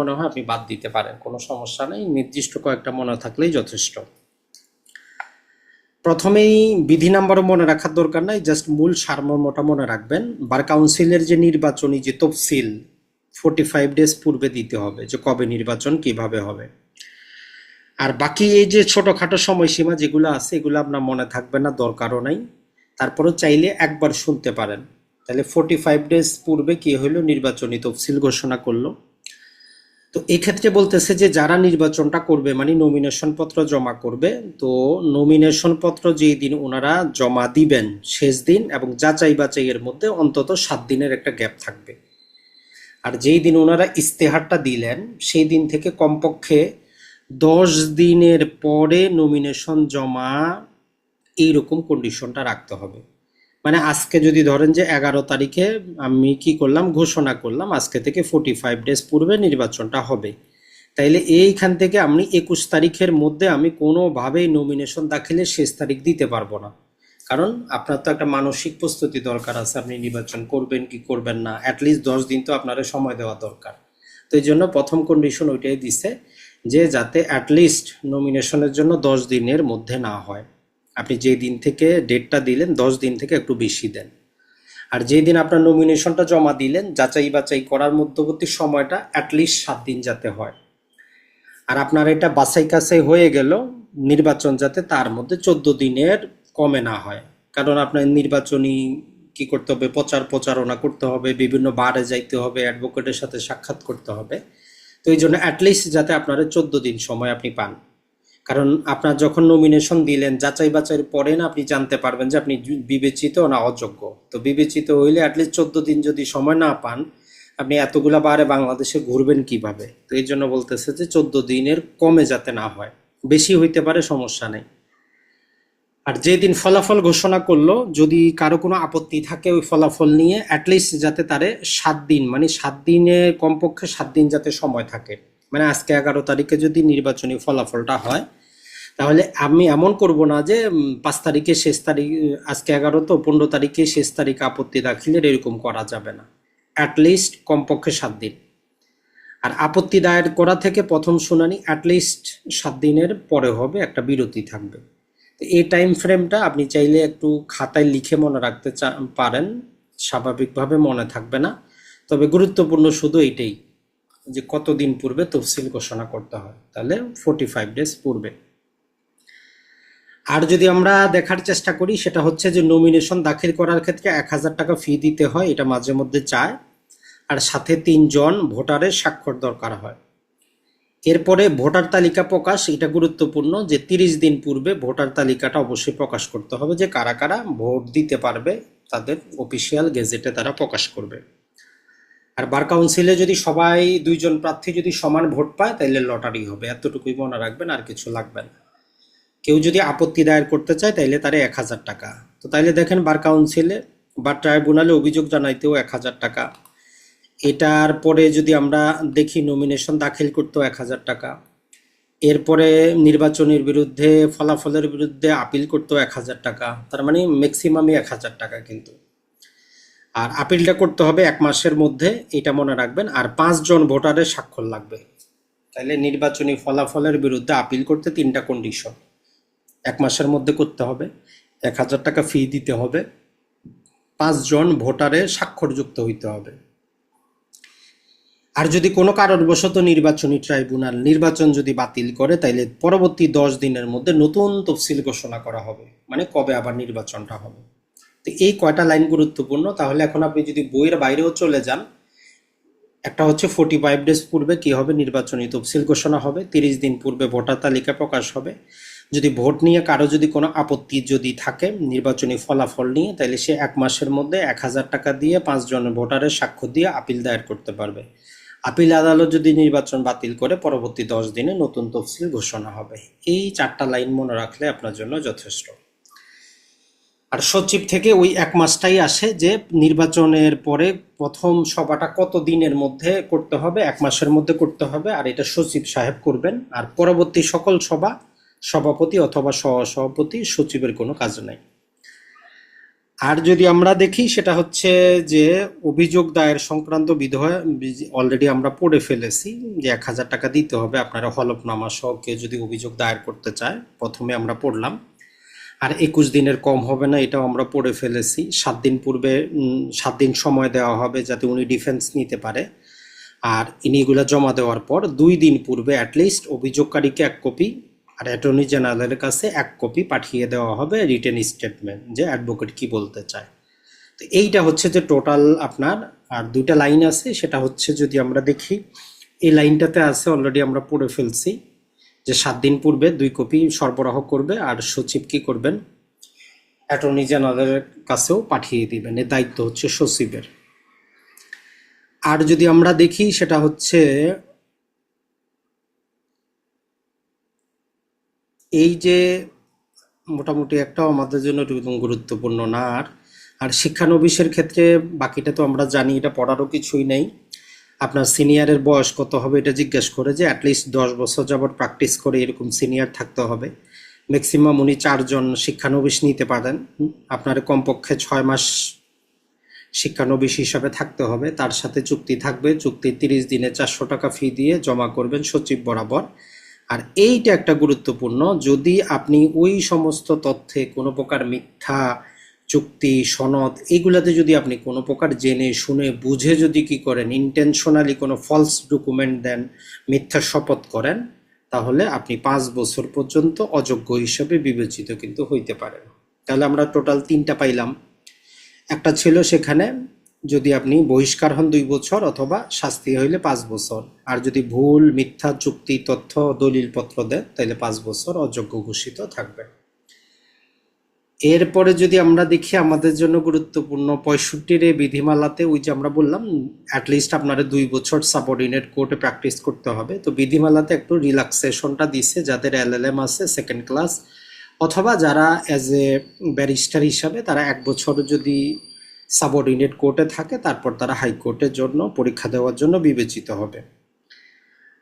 মনে হয় আপনি বাদ দিতে পারেন, কোনো সমস্যা নেই, নির্দিষ্ট কয়েকটা মনে থাকলেই যথেষ্ট। প্রথমেই বিধি নাম্বারও মনে রাখার দরকার নাই, জাস্ট মূল সারমর্মটা মনে রাখবেন। বার কাউন্সিলের যে নির্বাচনী যে তফসিল ফোর্টি ফাইভ ডেজ পূর্বে দিতে হবে যে কবে নির্বাচন, কীভাবে হবে। আর বাকি এই যে ছোটোখাটো সময়সীমা যেগুলো আছে, এগুলো আপনার মনে থাকবে না, দরকারও নাই। তারপরও চাইলে একবার শুনতে পারেন। তাহলে ফোর্টি ফাইভ ডেজ পূর্বে কি হলো নির্বাচনী তফসিল ঘোষণা করল। তো এক্ষেত্রে বলতেছে যে যারা নির্বাচনটা করবে মানে নমিনেশন পত্র জমা করবে, তো নমিনেশন পত্র যেই দিন ওনারা জমা দিবেন শেষ দিন এবং যাচাই বাছাইয়ের মধ্যে অন্তত সাত দিনের একটা গ্যাপ থাকবে। আর যেই দিন ওনারা ইস্তেহারটা দিলেন, সেই দিন থেকে কমপক্ষে দশ দিনের পরে নমিনেশন জমা এইরকম কন্ডিশনটা রাখতে হবে। মানে আজকে যদি ধরেন যে এগারো তারিখে আমি কি করলাম, ঘোষণা করলাম, আজকে থেকে ফোর্টি ফাইভ ডেজ পূর্বে নির্বাচনটা হবে। তাইলে এইখান থেকে আমি একুশ তারিখের মধ্যে আমি কোনোভাবেই নমিনেশন দাখিলের শেষ তারিখ দিতে পারব না। কারণ আপনার তো একটা মানসিক প্রস্তুতি দরকার আছে, আপনি নির্বাচন করবেন কি করবেন না অ্যাটলিস্ট দশ দিন তো আপনার সময় দেওয়া দরকার। তো এই জন্য প্রথম কন্ডিশন ওইটাই দিছে যে যাতে অ্যাটলিস্ট নমিনেশনের জন্য দশ দিনের মধ্যে না হয়। আপনি যে দিন থেকে ডেটটা দিলেন, দশ দিন থেকে একটু বেশি দেন। আর যেই দিন আপনার নমিনেশনটা জমা দিলেন, যাচাই বাছাই করার মধ্যবর্তী সময়টা অ্যাটলিস্ট সাত দিন যাতে হয়। আর আপনার এটা বাছাই কাছাই হয়ে গেল, নির্বাচন যাতে তার মধ্যে চোদ্দ দিনের কমে না হয়। কারণ আপনার নির্বাচনী কি করতে হবে, প্রচার প্রচারণা করতে হবে, বিভিন্ন বারে যাইতে হবে অ্যাডভোকেটের সাথে সাক্ষাৎ করতে হবে। তো এই জন্য অ্যাটলিস্ট যাতে আপনারা চোদ্দ দিন সময় আপনি পান। কারণ আপনার যখন নমিনেশন দিলেন, যাচাই বাছাইয়ের পরে না আপনি জানতে পারবেন যে আপনি বিবেচিত না অযোগ্য। তো বিবেচিত হইলে অ্যাটলিস্ট চোদ্দ দিন যদি সময় না পান, আপনি এতগুলা বারে বাংলাদেশে ঘুরবেন কীভাবে? তো এই জন্য বলতেছে যে চোদ্দ দিনের কমে যাতে না হয়। বেশি হইতে পারে সমস্যা নেই। আর যেদিন ফলাফল ঘোষণা করল, যদি কারও কোনো আপত্তি থাকে ওই ফলাফল নিয়ে অ্যাটলিস্ট যাতে তারে সাত দিন মানে সাত দিনে কমপক্ষে সাত দিন যাতে সময় থাকে। মানে আজকে এগারো তারিখে যদি নির্বাচনী ফলাফলটা হয়, তাহলে আমি এমন করব না যে পাঁচ তারিখে শেষ তারিখ, আজকে এগারো তো, পনেরো তারিখে শেষ তারিখ আপত্তি দাখিলের এরকম করা যাবে না। অ্যাটলিস্ট কমপক্ষে সাত দিন। আর আপত্তি দায়ের করা থেকে প্রথম শুনানি অ্যাটলিস্ট সাত দিনের পরে হবে, একটা বিরতি থাকবে। তো এই টাইম ফ্রেমটা আপনি চাইলে একটু খাতায় লিখে মনে রাখতে পারেন। স্বাভাবিকভাবে মনে থাকবে না। তবে গুরুত্বপূর্ণ শুধু এইটাই। যে কতদিন পূর্বে তফসিল ঘোষণা করতে হয়, তাহলে ফোর্টি ফাইভ ডেজ পূর্বে। আর যদি আমরা দেখার চেষ্টা করি, সেটা হচ্ছে যে নমিনেশন দাখিল করার ক্ষেত্রে এক হাজার টাকা ফি দিতে হয়, এটা মাঝে মধ্যে চায়। আর সাথে তিনজন ভোটারের স্বাক্ষর দরকার হয়। এরপরে ভোটার তালিকা প্রকাশ, এটা গুরুত্বপূর্ণ যে তিরিশ দিন পূর্বে ভোটার তালিকাটা অবশ্যই প্রকাশ করতে হবে যে কারা কারা ভোট দিতে পারবে, তাদের অফিসিয়াল গেজেটে তারা প্রকাশ করবে। আর বার কাউন্সিলে যদি সবাই দুইজন প্রার্থী যদি সমান ভোট পায় তাহলে লটারি হবে। এতটুকুই মনে রাখবেন, আর কিছু লাগবে না। কেউ যদি আপত্তি দায়ের করতে চায়, তাইলে তারে এক হাজার টাকা। তো তাইলে দেখেন বার কাউন্সিলে বা ট্রাইব্যুনালে অভিযোগ জানাইতেও এক হাজার টাকা। এটার পরে যদি আমরা দেখি নমিনেশন দাখিল করতেও এক হাজার টাকা। এরপরে নির্বাচনের বিরুদ্ধে, ফলাফলের বিরুদ্ধে আপিল করতেও এক হাজার টাকা। তার মানে ম্যাক্সিমামই এক হাজার টাকা কিন্তু। আর আপিলটা করতে হবে এক মাসের মধ্যে, এটা মনে রাখবেন। আর পাঁচজন ভোটারের স্বাক্ষর লাগবে। তাহলে নির্বাচনী ফলাফলের বিরুদ্ধে আপিল করতে তিনটা কন্ডিশন এক মাসের মধ্যে করতে হবে। এক হাজার টাকা ফি দিতে হবে। পাঁচজন ভোটারের স্বাক্ষরযুক্ত হইতে হবে। আর যদি কোনো কারণবশত নির্বাচনী ট্রাইব্যুনাল নির্বাচন যদি বাতিল করে, তাইলে পরবর্তী দশ দিনের মধ্যে নতুন তফসিল ঘোষণা করা হবে। মানে কবে আবার নির্বাচনটা হবে? তো এই কয়টা লাইন গুরুত্বপূর্ণ? তাহলে এখন আপনি যদি বইয়ের বাইরেও চলে যান, একটা হচ্ছে ফোর্টি ফাইভ ডেজ পূর্বে কি হবে নির্বাচনী তফসিল ঘোষণা হবে, তিরিশ দিন পূর্বে ভোটার তালিকা প্রকাশ হবে। যদি ভোট নিয়ে কারও যদি কোনো আপত্তি যদি থাকে নির্বাচনী ফলাফল নিয়ে, তাহলে সে এক মাসের মধ্যে এক হাজার টাকা দিয়ে পাঁচজন ভোটারের সাক্ষ্য দিয়ে আপিল দায়ের করতে পারবে। আপিল আদালত যদি নির্বাচন বাতিল করে, পরবর্তী দশ দিনে নতুন তফসিল ঘোষণা হবে। এই চারটা লাইন মনে রাখলে আপনার জন্য যথেষ্ট। আর সচিব থেকে ওই এক মাসটাই আসে যে নির্বাচনের পরে প্রথম সভাটা কত দিনের মধ্যে করতে হবে, এক মাসের মধ্যে করতে হবে, আর এটা সচিব সাহেব করবেন। আর পরবর্তী সকল সভা, সভাপতি অথবা সহ সভাপতি সচিবের কোনো কাজ নাই। আর যদি আমরা দেখি, সেটা হচ্ছে যে অভিযোগ দায়ের সংক্রান্ত বিধয় অলরেডি আমরা পড়ে ফেলেছি যে এক হাজার টাকা দিতে হবে আপনারা হলফনামা সহ কেউ যদি অভিযোগ দায়ের করতে চায়, প্রথমে আমরা পড়লাম। আর একুশ দিনের কম হবে না, এটাও আমরা পড়ে ফেলেছি। সাত দিন পূর্বে সাত দিন সময় দেওয়া হবে যাতে উনি ডিফেন্স নিতে পারে। আর ইনি এগুলা জমা দেওয়ার পর দুই দিন পূর্বে অ্যাটলিস্ট অভিযোগকারীকে এক কপি আর অ্যাটর্নি জেনারেলের কাছে এক কপি পাঠিয়ে দেওয়া হবে রিটেন স্টেটমেন্ট যে অ্যাডভোকেট কি বলতে চায়। তো এইটা হচ্ছে যে টোটাল আপনার, আর দুইটা লাইন আছে, সেটা হচ্ছে যদি আমরা দেখি, এই লাইনটাতে আছে অলরেডি আমরা পড়ে ফেলছি। যে সাত দিন পূর্বে দুই কপি সরবরাহ করবে আর সচিব কি করবেন? অ্যাটর্নি জেনারেলের কাছেও পাঠিয়ে দিবেন। এর দায়িত্ব হচ্ছে সচিবের। আর যদি আমরা দেখি, সেটা হচ্ছে এই যে মোটামুটি একটাও আমাদের জন্য একদম গুরুত্বপূর্ণ না। আর আর শিক্ষানবিশের ক্ষেত্রে বাকিটা তো আমরা জানি, এটা পড়ারও কিছুই নেই। আপনার সিনিয়রের বয়স কত হবে এটা জিজ্ঞেস করে যে অ্যাটলিস্ট দশ বছর যাবত প্র্যাকটিস করে এরকম সিনিয়র থাকতে হবে। ম্যাক্সিমাম উনি চারজন শিক্ষানবিশ নিতে পারেন। আপনার কমপক্ষে ছয় মাস শিক্ষানবিশ হিসাবে থাকতে হবে। তার সাথে চুক্তি থাকবে। চুক্তি তিরিশ দিনে চারশো টাকা ফি দিয়ে জমা করবেন সচিব বরাবর। আর এইটা একটা গুরুত্বপূর্ণ, যদি আপনি ওই সমস্ত তথ্যে কোনো প্রকার মিথ্যা চুক্তি, সনদ, এগুলাতে যদি আপনি কোনো প্রকার জেনে শুনে বুঝে যদি কি করেন ইন্টেনশনালি কোনো ফলস ডকুমেন্ট দেন, মিথ্যা শপথ করেন, তাহলে আপনি পাঁচ বছর পর্যন্ত অযোগ্য হিসেবে বিবেচিত কিন্তু হইতে পারেন। তাহলে আমরা টোটাল তিনটা পাইলাম। একটা ছিল সেখানে যদি আপনি বহিষ্কার হন দুই বছর অথবা শাস্তি হইলে পাঁচ বছর। আর যদি ভুল, মিথ্যা, চুক্তি, তথ্য, দলিলপত্র দেন তাহলে পাঁচ বছর অযোগ্য ঘোষিত থাকবে। এরপরে যদি আমরা দেখি আমাদের জন্য গুরুত্বপূর্ণ পঁয়ষট্টির এই বিধিমালাতে ওই যে আমরা বললাম অ্যাটলিস্ট আপনারা দুই বছর সাবঅর্ডিনেট কোর্টে প্র্যাকটিস করতে হবে। তো বিধিমালাতে একটু রিল্যাক্সেশনটা দিছে যাদের এলএলএম আছে সেকেন্ড ক্লাস অথবা যারা অ্যাজ এ ব্যারিস্টার হিসাবে তারা এক বছর যদি সাবঅর্ডিনেট কোর্টে থাকে, তারপর তারা হাইকোর্টের জন্য পরীক্ষা দেওয়ার জন্য বিবেচিত হবে।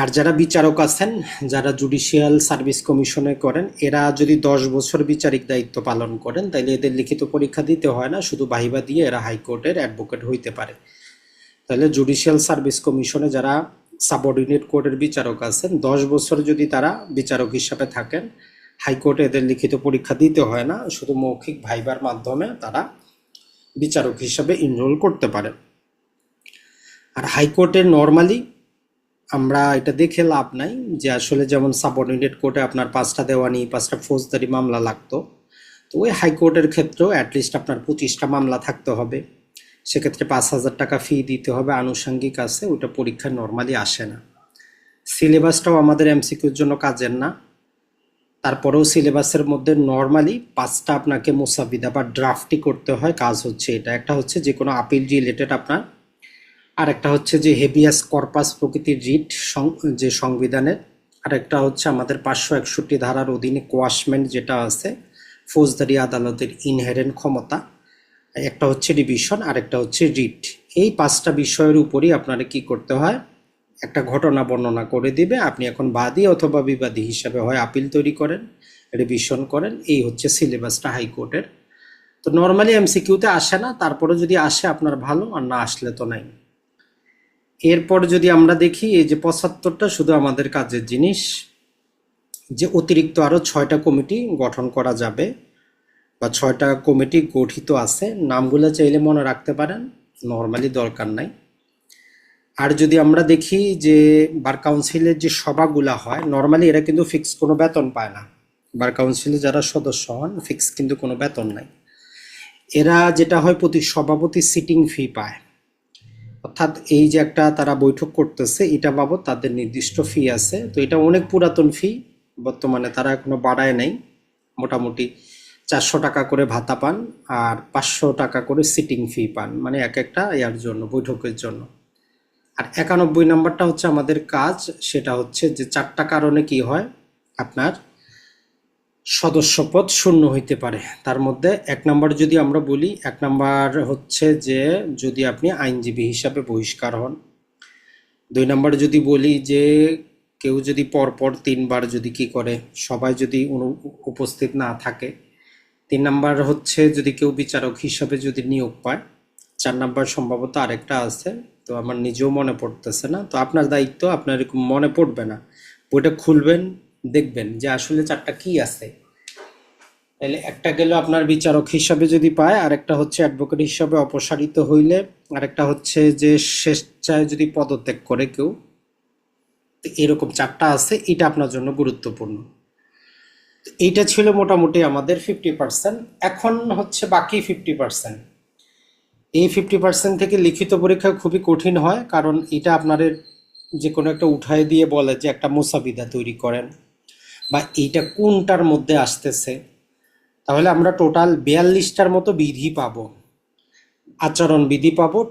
আর যারা বিচারক আছেন, যারা জুডিশিয়াল সার্ভিস কমিশনে করেন, এরা যদি দশ বছর বিচারিক দায়িত্ব পালন করেন তাহলে এদের লিখিত পরীক্ষা দিতে হয় না, শুধু বাহিবা দিয়ে এরা হাইকোর্টের অ্যাডভোকেট হইতে পারে। তাহলে জুডিশিয়াল সার্ভিস কমিশনে যারা সাবঅর্ডিনেট কোর্টের বিচারক আছেন, দশ বছর যদি তারা বিচারক হিসাবে থাকেন, হাইকোর্টে এদের লিখিত পরীক্ষা দিতে হয় না, শুধু মৌখিক ভাইবার মাধ্যমে তারা বিচারক হিসাবে ইনরোল করতে পারে। আর হাইকোর্টের নর্মালি আমরা এটা দেখে লাভ নাই যে আসলে যেমন সাবঅর্ডিনেট কোর্টে আপনার পাঁচটা দেওয়ানি পাঁচটা ফৌজদারি মামলা লাগতো। তো ওই হাইকোর্টের ক্ষেত্রেও অ্যাটলিস্ট আপনার পঁচিশটা মামলা থাকতে হবে। সেক্ষেত্রে পাঁচ হাজার টাকা ফি দিতে হবে, আনুষঙ্গিক আছে, ওইটা পরীক্ষা নর্মালি আসে না। সিলেবাসটাও আমাদের এমসিকিউর জন্য কাজের না। তারপরেও সিলেবাসের মধ্যে নর্মালি পাঁচটা আপনাকে মুসাবিদা বা ড্রাফটই করতে হয়, কাজ হচ্ছে এটা। একটা হচ্ছে যে কোনো আপিল রিলেটেড আপনার আর একটা হচ্ছে যে হেভিয়াস কর্পাস প্রকৃতির রিট যে সংবিধানের। আর একটা হচ্ছে আমাদের পাঁচশো একষট্টি ধারার অধীনে কোয়াশমেন্ট যেটা আছে, ফৌজদারি আদালতের ইনহেরেন্ট ক্ষমতা। একটা হচ্ছে রিভিশন আর একটা হচ্ছে রিট। এই পাঁচটা বিষয়ের উপরই আপনারা কি করতে হয়, একটা ঘটনা বর্ণনা করে দিবে। আপনি এখন বাদী অথবা বিবাদী হিসাবে হয় আপিল তৈরি করেন, রিভিশন করেন। এই হচ্ছে সিলেবাসটা হাইকোর্টের। তো নর্মালি এমসিকিউতে আসে না, তারপরে যদি আসে আপনার ভালো, আর না আসলে তো নাই। এরপর যদি আমরা দেখি, এই যে পঁচাত্তরটা শুধু আমাদের কাজের জিনিস, যে অতিরিক্ত আরও ছয়টা কমিটি গঠন করা যাবে বা ছয়টা কমিটি গঠিত আছে, নামগুলো চাইলে মনে রাখতে পারেন, নর্মালি দরকার নাই। আর যদি আমরা দেখি যে বার কাউন্সিলের যে সভাগুলা হয়, নর্মালি এরা কিন্তু ফিক্স কোনো বেতন পায় না। বার কাউন্সিলে যারা সদস্য হন, ফিক্স কিন্তু কোনো বেতন নাই। এরা যেটা হয় প্রতি সভাপতি সিটিং ফি পায়। অর্থাৎ এই যে একটা তারা বৈঠক করতেছে, এটা বাবদ তাদের নির্দিষ্ট ফি আছে। তো এটা অনেক পুরাতন ফি বর্তমানে তারা এখনও বাড়ায় নাই। মোটামুটি চারশো টাকা করে ভাতা পান আর পাঁচশো টাকা করে সিটিং ফি পান মানে এক একটা ইয়ার জন্য, বৈঠকের জন্য। আর একানব্বই নাম্বারটা হচ্ছে আমাদের কাজ, সেটা হচ্ছে যে চারটা কারণে কি হয়, আপনার সদস্যপদ শূন্য হইতে পারে। তার মধ্যে এক নাম্বার যদি আমরা বলি, এক নাম্বার হচ্ছে যে যদি আপনি আইনজীবী হিসাবে বহিষ্কার হন। দুই নাম্বার যদি বলি যে কেউ যদি পরপর তিনবার যদি কি করে, সবাই যদি উপস্থিত না থাকে। তিন নাম্বার হচ্ছে যদি কেউ বিচারক হিসাবে যদি নিয়োগ পায়, চার নাম্বার সম্ভবত আরেকটা আছে, তো আমার নিজেও মনে পড়তেছে না। তো আপনার দায়িত্ব আপনার এরকম মনে পড়বে না। বইটা খুলবেন দেখবেন যে আসলে চারটা কি আছে। তাহলে একটা গেল আপনার বিচারক হিসাবে যদি পায়, আরেকটা হচ্ছে অ্যাডভোকেট হিসাবে অপসারিত হইলে, আরেকটা হচ্ছে যে শেষ স্বেচ্ছায় যদি পদত্যাগ করে কেউ এরকম চারটা আছে, এটা আপনার জন্য গুরুত্বপূর্ণ। এইটা ছিল মোটামুটি আমাদের ফিফটি পার্সেন্ট এখন হচ্ছে বাকি ফিফটি পার্সেন্ট এই ফিফটি পার্সেন্ট থেকে লিখিত পরীক্ষা খুবই কঠিন হয়, কারণ এটা আপনাদের যে কোনো একটা উঠায় দিয়ে বলে যে একটা মোসাবিদা তৈরি করেন। বা এইটা কোনটার মধ্যে আসতেছে, তাহলে আমরা টোটাল বিয়াল্লিশটার মতো বিধি পাবো। আচরণ বিধি পাবো